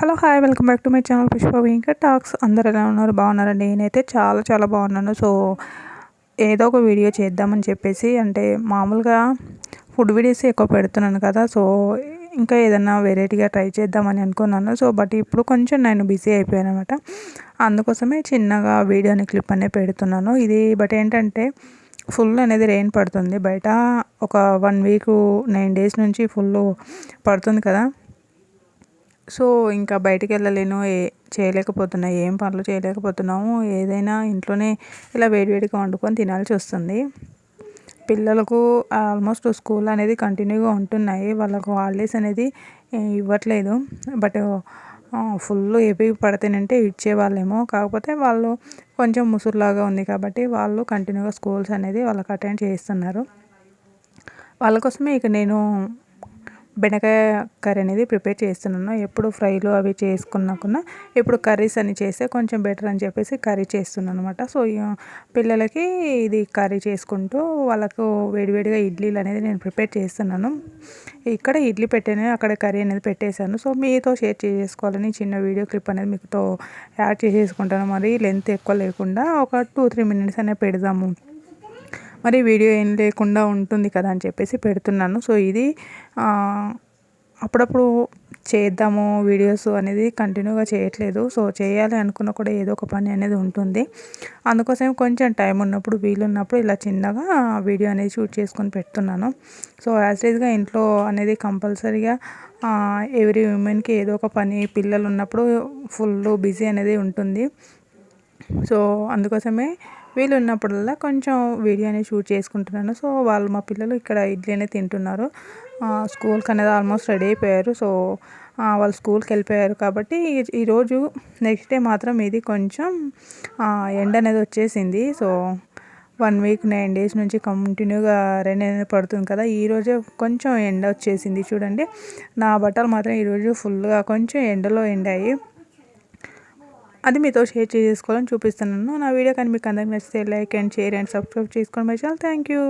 Hello hi welcome back to my channel Pushpa Venka talks. అందరు ఎలా ఉన్నారు? బాగున్నారండి? నేనైతే చాలా చాలా బాగున్నాను. సో ఏదో ఒక వీడియో చేద్దామని చెప్పేసి అంటే మామూలుగా ఫుడ్ వీడియోస్ ఎక్కువ పెడుతున్నాను కదా సో ఇంకా ఏదైనా వెరైటీగా ట్రై చేద్దామని అనుకున్నాను. సో బట్ ఇప్పుడు కొంచెం నేను బిజీ అయిపోయాను అనమాట అందుకోసమే చిన్నగా వీడియోని క్లిప్ అనేది పెడుతున్నాను. ఇది బట్ ఏంటంటే ఫుల్ అనేది రెయిన్ పడుతుంది. బయట ఒక వన్ వీక్ నైన్ డేస్ నుంచి ఫుల్ పడుతుంది కదా. సో ఇంకా బయటికి వెళ్ళలేను ఏ చేయలేకపోతున్నా ఏం పనులు చేయలేకపోతున్నాము. ఏదైనా ఇంట్లోనే ఇలా వేడివేడిగా వండుకొని తినాల్సి వస్తుంది. పిల్లలకు ఆల్మోస్ట్ స్కూల్ అనేది కంటిన్యూగా ఉంటున్నాయి. వాళ్ళకు హాలిడేస్ అనేది ఇవ్వట్లేదు. బట్ ఫుల్ ఏపీ పడితేనంటే ఇచ్చేవాళ్ళేమో కాకపోతే వాళ్ళు కొంచెం ముసురులాగా ఉంది కాబట్టి వాళ్ళు కంటిన్యూగా స్కూల్స్ అనేది వాళ్ళకి అటెండ్ చేస్తున్నారు వాళ్ళ కోసమే ఇక నేను బెండకాయ కర్రీ అనేది ప్రిపేర్ చేస్తున్నాను. ఎప్పుడు ఫ్రైలు అవి చేసుకున్నాకున్నా ఇప్పుడు కర్రీస్ అని చేస్తే కొంచెం బెటర్ అని చెప్పేసి కర్రీ చేస్తున్నాను అనమాట సో పిల్లలకి ఇది కర్రీ చేసుకుంటూ వాళ్ళకు వేడివేడిగా ఇడ్లీలు అనేది నేను ప్రిపేర్ చేస్తున్నాను. ఇక్కడ ఇడ్లీ పెట్టాను అక్కడ కర్రీ అనేది పెట్టేశాను. సో మీతో షేర్ చేసుకోవాలని చిన్న వీడియో క్లిప్ అనేది మీతో యాడ్ చేసేసుకుంటాను. మరి లెంత్ ఎక్కువ లేకుండా ఒక టూ త్రీ మినిట్స్ అనేది పెడదాము. మరి వీడియో ఏం లేకుండా ఉంటుంది కదా అని చెప్పేసి పెడుతున్నాను. సో ఇది అప్పుడప్పుడు చేద్దాము వీడియోస్ అనేది కంటిన్యూగా చేయట్లేదు. సో చేయాలి అనుకున్న కూడా ఏదో ఒక పని అనేది ఉంటుంది. అందుకోసం కొంచెం టైం ఉన్నప్పుడు వీలున్నప్పుడు ఇలా చిన్నగా వీడియో అనేది షూట్ చేసుకొని పెడుతున్నాను. సో యాజ్ ఈజ్గా ఇంట్లో అనేది కంపల్సరీగా ఎవ్రీ ఉమెన్కి ఏదో ఒక పని పిల్లలు ఉన్నప్పుడు ఫుల్ బిజీ అనేది ఉంటుంది. సో అందుకోసమే వీలున్నప్పుడల్లా ఉన్నప్పుడల్లా కొంచెం వీడియో అనేది షూట్ చేసుకుంటున్నాను. సో వాళ్ళు మా పిల్లలు ఇక్కడ ఇడ్లీ అనేది తింటున్నారు స్కూల్కి అనేది ఆల్మోస్ట్ రెడీ అయిపోయారు. సో వాళ్ళు స్కూల్కి వెళ్ళిపోయారు కాబట్టి ఈరోజు నెక్స్ట్ డే మాత్రం ఇది కొంచెం ఎండ అనేది వచ్చేసింది. So one week nine days నుంచి కంటిన్యూగా రెయిన్ అనేది పడుతుంది కదా. ఈరోజే కొంచెం ఎండ వచ్చేసింది చూడండి. నా బట్టలు మాత్రం ఈరోజు ఫుల్గా కొంచెం ఎండలో ఎండాయి. అది మీతో షేర్ చేసుకోవాలని చూపిస్తున్నాను. నా వీడియో కానీ మీకు అందరికి నచ్చితే like and share and subscribe చేసుకోండి. My channel thank you.